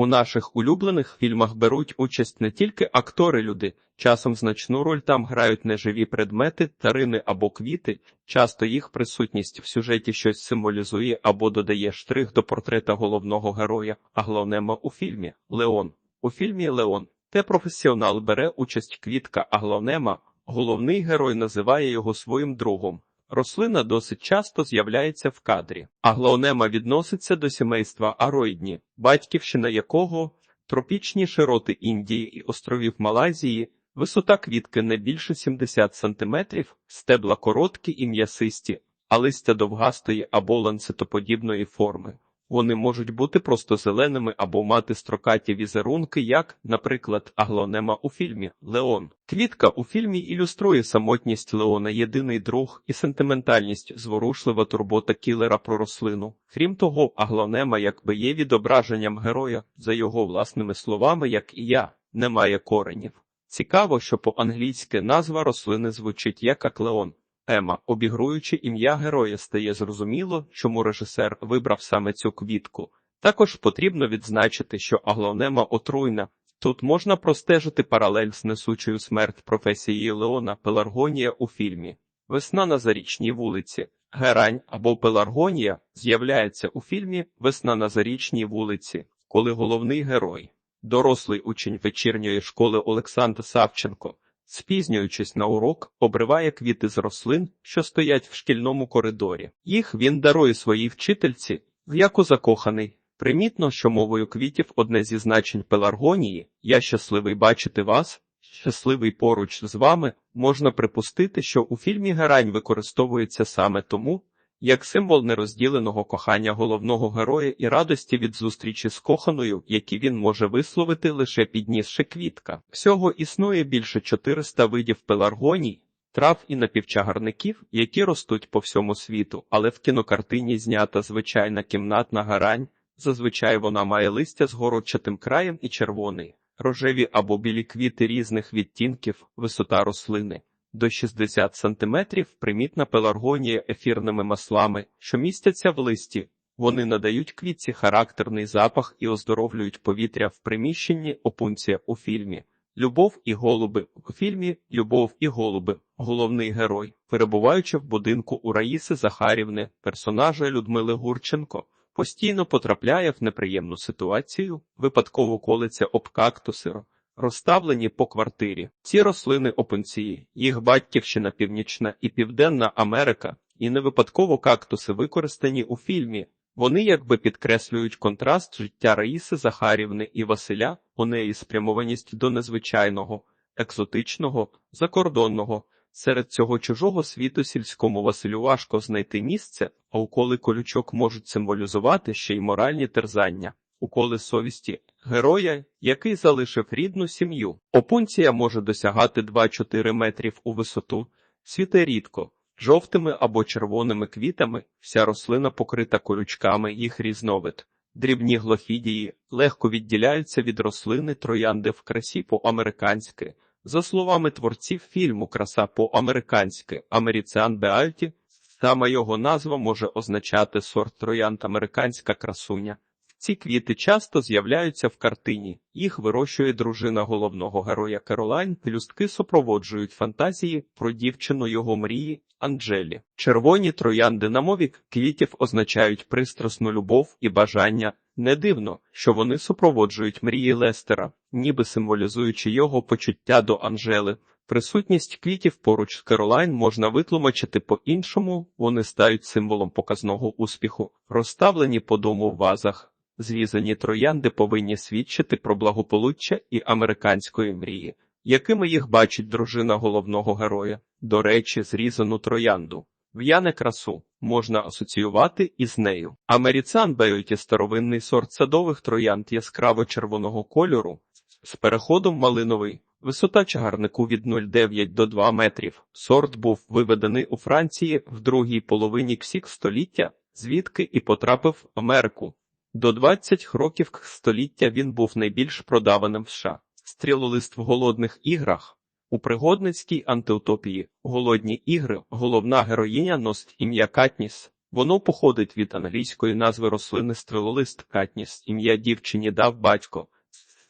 У наших улюблених фільмах беруть участь не тільки актори-люди, часом значну роль там грають неживі предмети, тарини або квіти. Часто їх присутність в сюжеті щось символізує або додає штрих до портрета головного героя, а головнема у фільмі Леон. У фільмі Леон те професіонал бере участь квітка, а головнема головний герой називає його своїм другом. Рослина досить часто з'являється в кадрі, а глаонема відноситься до сімейства ароїдні, батьківщина якого тропічні широти Індії і островів Малайзії, висота квітки не більше 70 см, стебла короткі і м'ясисті, а листя довгастої або ланцетоподібної форми. Вони можуть бути просто зеленими або мати строкаті візерунки, як, наприклад, аглонема у фільмі Леон. Квітка у фільмі ілюструє самотність Леона, єдиний друг і сентиментальність, зворушлива турбота кілера про рослину. Крім того, аглонема якби є відображенням героя, за його власними словами, як і я, немає коренів. Цікаво, що по-англійськи назва рослини звучить як аклеон. Ема, обігруючи ім'я героя, стає зрозуміло, чому режисер вибрав саме цю квітку. Також потрібно відзначити, що аглонема отруйна. Тут можна простежити паралель з несучою смерть професії Леона Пеларгонія у фільмі. Весна на зарічній вулиці. Герань або Пеларгонія з'являється у фільмі Весна на зарічній вулиці, коли головний герой, дорослий учень вечірньої школи Олександр Савченко, спізнюючись на урок, обриває квіти з рослин, що стоять в шкільному коридорі. Їх він дарує своїй вчительці, в яку закоханий. Примітно, що мовою квітів одне зі значень пеларгонії Я щасливий бачити вас, щасливий поруч з вами, можна припустити, що у фільмі Герань використовується саме тому, як символ нерозділеного кохання головного героя і радості від зустрічі з коханою, які він може висловити лише піднісши квітка. Всього існує більше 400 видів пеларгоній, трав і напівчагарників, які ростуть по всьому світу, але в кінокартині знята звичайна кімнатна гарань. Зазвичай вона має листя з горочатим краєм і червоний, рожеві або білі квіти різних відтінків, висота рослини до 60 см, примітна пеларгонія ефірними маслами, що містяться в листі. Вони надають квітці характерний запах і оздоровлюють повітря в приміщенні опунція у фільмі. Любов і голуби у фільмі Любов і голуби, головний герой, перебуваючи в будинку у Раїси Захарівни, персонажа Людмили Гурченко, постійно потрапляє в неприємну ситуацію, випадково колиться об кактуси, розставлені по квартирі. Ці рослини опенції, їх батьківщина Північна і Південна Америка, і не випадково кактуси використані у фільмі. Вони якби підкреслюють контраст життя Раїси Захарівни і Василя, у неї спрямованість до незвичайного, екзотичного, закордонного. Серед цього чужого світу сільському Василю важко знайти місце, а уколи колючок можуть символізувати ще й моральні терзання, уколи совісті героя, який залишив рідну сім'ю. Опунція може досягати 2-4 метрів у висоту, світе рідко, жовтими або червоними квітами, вся рослина покрита колючками їх різновид. Дрібні глофідії легко відділяються від рослини троянди в красі по-американськи. За словами творців фільму Краса по-американськи Амеріціан Беальті, саме його назва може означати сорт троянд американська красуня. Ці квіти часто з'являються в картині, їх вирощує дружина головного героя Керолайн, пелюстки супроводжують фантазії про дівчину його мрії Анджелі. Червоні троянди на мові квітів означають пристрасну любов і бажання. Не дивно, що вони супроводжують мрії Лестера, ніби символізуючи його почуття до Анжели. Присутність квітів поруч з Керолайн можна витлумачити по-іншому, вони стають символом показного успіху, розставлені по дому в вазах. Зрізані троянди повинні свідчити про благополуччя і американської мрії, якими їх бачить дружина головного героя. До речі, зрізану троянду. В'яне красу можна асоціювати із нею. Америцан Беюті старовинний сорт садових троянд яскраво червоного кольору з переходом малиновий. Висота чагарнику від 0,9 до 2 метрів. Сорт був виведений у Франції в другій половині ксік століття, звідки і потрапив в Америку. До 20 років століття він був найбільш продаваним в США. Стрілолист в голодних іграх. У пригодницькій антиутопії Голодні ігри головна героїня носить ім'я Катніс. Воно походить від англійської назви рослини стрелолист катніс, ім'я дівчині дав батько,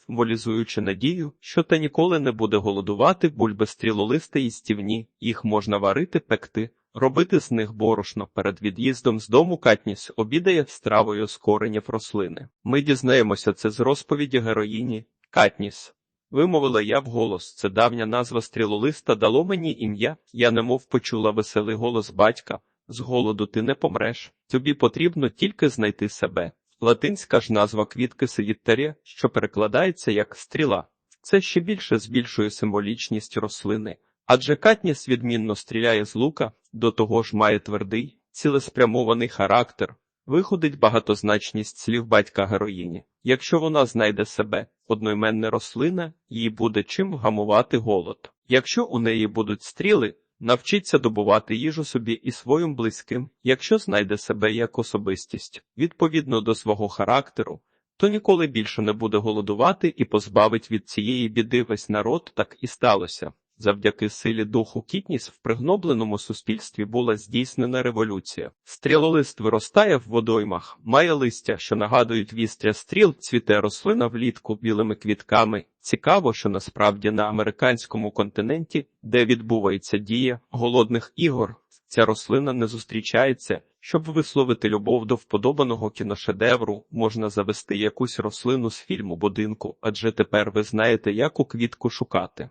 символізуючи надію, що та ніколи не буде голодувати бульби стрілолисти і стівні, їх можна варити, пекти, робити з них борошно. Перед від'їздом з дому Катніс обідає стравою з коренів рослини. Ми дізнаємося це з розповіді героїні Катніс. Вимовила я вголос. Це давня назва стрілолиста дало мені ім'я. Я немов почула веселий голос батька. З голоду ти не помреш. Тобі потрібно тільки знайти себе. Латинська ж назва квітки севіттарія, що перекладається як стріла. Це ще більше збільшує символічність рослини. Адже Катніс відмінно стріляє з лука, до того ж має твердий, цілеспрямований характер. Виходить багатозначність слів батька героїні. Якщо вона знайде себе, одноіменна рослина, їй буде чим вгамувати голод. Якщо у неї будуть стріли, навчиться добувати їжу собі і своїм близьким, якщо знайде себе як особистість, відповідно до свого характеру, то ніколи більше не буде голодувати і позбавить від цієї біди весь народ, так і сталося. Завдяки силі духу Кітніс в пригнобленому суспільстві була здійснена революція. Стрілолист виростає в водоймах, має листя, що нагадують вістря стріл, цвіте рослина влітку білими квітками. Цікаво, що насправді на американському континенті, де відбувається дія голодних ігор, ця рослина не зустрічається. Щоб висловити любов до вподобаного кіношедевру, можна завести якусь рослину з фільму будинку, адже тепер ви знаєте, яку квітку шукати.